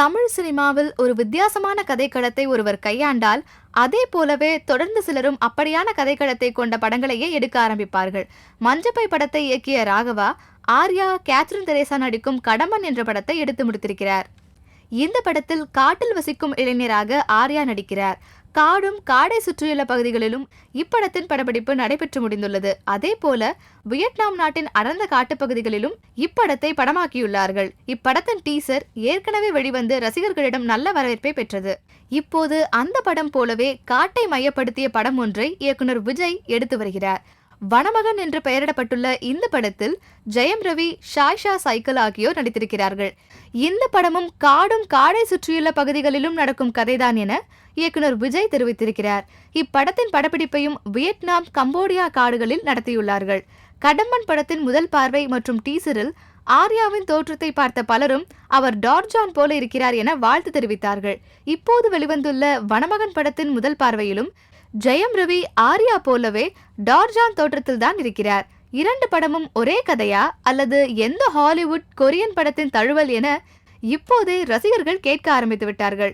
தமிழ் சினிமாவில் ஒரு வித்தியாசமான கதைக்களத்தை ஒருவர் கையாண்டால் அதே போலவே தொடர்ந்து சிலரும் அப்படியான கதைக்களத்தை கொண்ட படங்களையே எடுக்க ஆரம்பிப்பார்கள். மஞ்சப்பை படத்தை இயக்கிய ராகவா ஆர்யா கேத்ரின் தெரேசா நடிக்கும் கடமன் என்ற படத்தை எடுத்து முடித்திருக்கிறார். இந்த படத்தில் காட்டில் வசிக்கும் இளைஞராக ஆர்யா நடிக்கிறார். காடும் காடை சுற்றியுள்ள பகுதிகளிலும் இப்படத்தின் படப்பிடிப்பு நடைபெற்று முடிந்துள்ளது. அதே போல வியட்நாம் நாட்டின் அடர்ந்த காட்டுப்பகுதிகளிலும் இப்படத்தை படமாக்கியுள்ளார்கள். இப்படத்தின் டீசர் ஏற்கனவே வெளிவந்து ரசிகர்களிடம் நல்ல வரவேற்பை பெற்றது. இப்போது அந்த படம் போலவே காட்டை மையப்படுத்திய படம் ஒன்றை இயக்குனர் விஜய் எடுத்து வருகிறார். வனமகன் என்று பெயரிடப்பட்டுள்ள இந்த படத்தில் ஜெயம் ரவி ஷாய்ஷா சைக்கிள் ஆகியோர் நடித்திருக்கிறார்கள். இந்த படமும் காடும் காடை சுற்றியுள்ள பகுதிகளிலும் நடக்கும் கதைதான் என இயக்குனர் விஜய் தெரிவித்திருக்கிறார். இப்படத்தின் படப்பிடிப்பையும் வியட்நாம் கம்போடியா காடுகளில் நடத்தியுள்ளார்கள். கடம்பன் படத்தின் முதல் பார்வை மற்றும் டீசரில் ஆர்யாவின் தோற்றத்தை பார்த்த பலரும் அவர் டார்ஜான் போல இருக்கிறார் என வாழ்த்து தெரிவித்தார்கள். இப்போது வெளிவந்துள்ள வனமகன் படத்தின் முதல் பார்வையிலும் ஜெயம் ரவி ஆர்யா போலவே டார்ஜான் தோற்றத்தில் தான் இருக்கிறார். இரண்டு படமும் ஒரே கதையா அல்லது எந்த ஹாலிவுட் கொரியன் படத்தின் தழுவல் என இப்போதே ரசிகர்கள் கேட்க ஆரம்பித்து விட்டார்கள்.